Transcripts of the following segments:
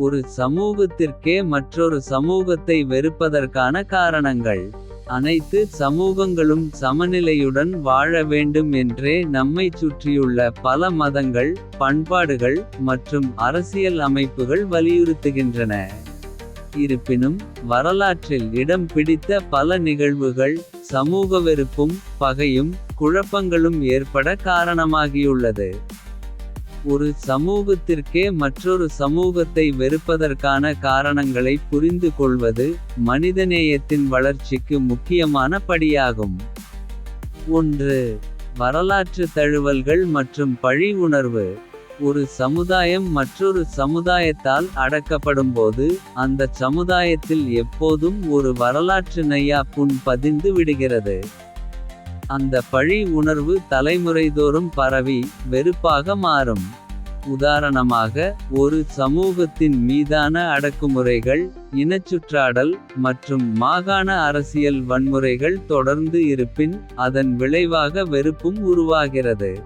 ஒரு சமூகத்திற்கே மற்றொரு சமூகத்தை வெறுப்பதற்கான காரணங்கள். அனைத்து சமூகங்களும் சமநிலையுடன் வாழ வேண்டும் என்றே நம்மைச் சுற்றியுள்ள பல மதங்கள். பண்பாடுகள் மற்றும் அரசியல் அமைப்புகள் வலியுறுத்துகின்றன. இருப்பினும் வரலாற்றில் இடம் பிடித்த பல நிகழ்வுகள். சமூக வெறுப்பும் பகையும் குழப்பங்களும் ஏற்பட காரணமாகியுள்ளது. ஒரு சமூகத்திற்கே மற்றொரு சமூகத்தை வெறுப்பதற்கான காரணங்களை புரிந்து கொள்வது. மனிதநேயத்தின் வளர்ச்சிக்கு முக்கியமான படியாகும். ஒன்று வரலாற்று தழுவல்கள் மற்றும் பழி உணர்வு. ஒரு சமுதாயம் மற்றொரு சமுதாயத்தால் அடக்கப்படும்போது. அந்தச் சமுதாயத்தில் எப்போதும் ஒரு வரலாற்று நையா புண் பதிந்து விடுகிறது. அந்த பழி உணர்வு தலைமுறைதோறும் பரவி வெறுப்பாக மாறும். உதாரணமாக ஒரு சமூகத்தின் மீதான அடக்குமுறைகள். இனச்சுற்றாடல் மற்றும் மாகாண அரசியல் வன்முறைகள் தொடர்ந்து இருப்பின். அதன் விளைவாக வெறுப்பும் உருவாகிறது.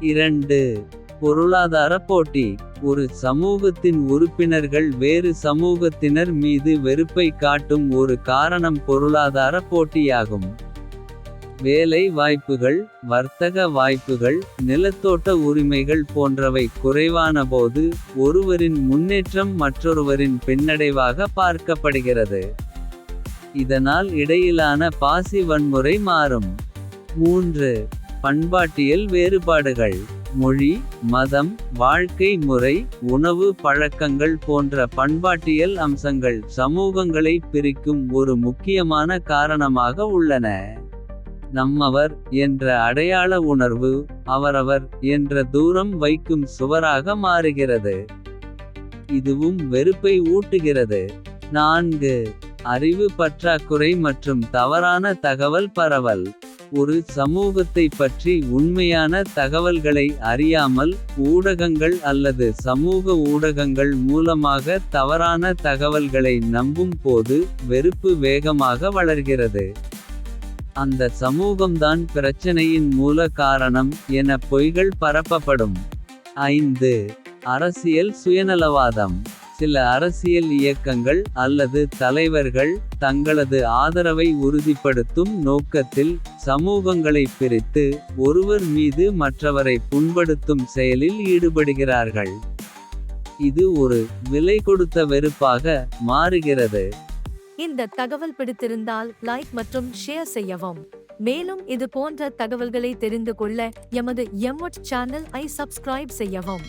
இரண்டு பொருளாதார போட்டி ஒரு சமூகத்தின் உறுப்பினர்கள் வேறு சமூகத்தினர் மீது வெறுப்பை காட்டும் ஒரு காரணம் பொருளாதார போட்டியாகும். வேலை வாய்ப்புகள் வர்த்தக வாய்ப்புகள் நிலத்தோட்ட உரிமைகள் போன்றவை குறைவானபோது. ஒருவரின் முன்னேற்றம் மற்றொருவரின் பின்னடைவாக பார்க்கப்படுகிறது. இதனால் இடையிலான பாசி வன்முறை மாறும். மூன்று பண்பாட்டியல் வேறுபாடுகள் மொழி மதம் வாழ்க்கை முறை. உணவு பழக்கங்கள் போன்ற பண்பாட்டியல் அம்சங்கள். சமூகங்களை பிரிக்கும் ஒரு முக்கியமான காரணமாக உள்ளன. நம்மவர் என்ற அடையாள உணர்வு அவரவர் என்ற தூரம் வைக்கும் சுவராக மாறுகிறது. இதுவும் வெறுப்பை ஊட்டுகிறது. நான்கு அறிவு பற்றாக்குறை மற்றும் தவறான தகவல் பரவல். ஒரு சமூகத்தைப் பற்றி உண்மையான தகவல்களை அறியாமல். ஊடகங்கள் அல்லது சமூக ஊடகங்கள் மூலமாக தவறான தகவல்களை நம்பும் போது. வெறுப்பு வேகமாக வளர்கிறது. அந்த சமூகம்தான் பிரச்சனையின் மூல காரணம் என பொய்கள் பரப்பப்படும். ஐந்து அரசியல் சுயநலவாதம் சில அரசியல் இயக்கங்கள் அல்லது தலைவர்கள். தங்களது ஆதரவை உறுதிப்படுத்தும் நோக்கத்தில். சமூகங்களைப் பிரித்து ஒருவர் மீது மற்றவரை புண்படுத்தும் செயலில் ஈடுபடுகிறார்கள். இது ஒரு விலை கொடுத்த வெறுப்பாக மாறுகிறது. இந்த தகவல் பிடித்திருந்தால் லைக் மற்றும் ஷேர் செய்யவும். மேலும் இது போன்ற தகவல்களை தெரிந்து கொள்ள எமது எம்ஒட் சேனல் ஐ சப்ஸ்கிரைப் செய்யவும்.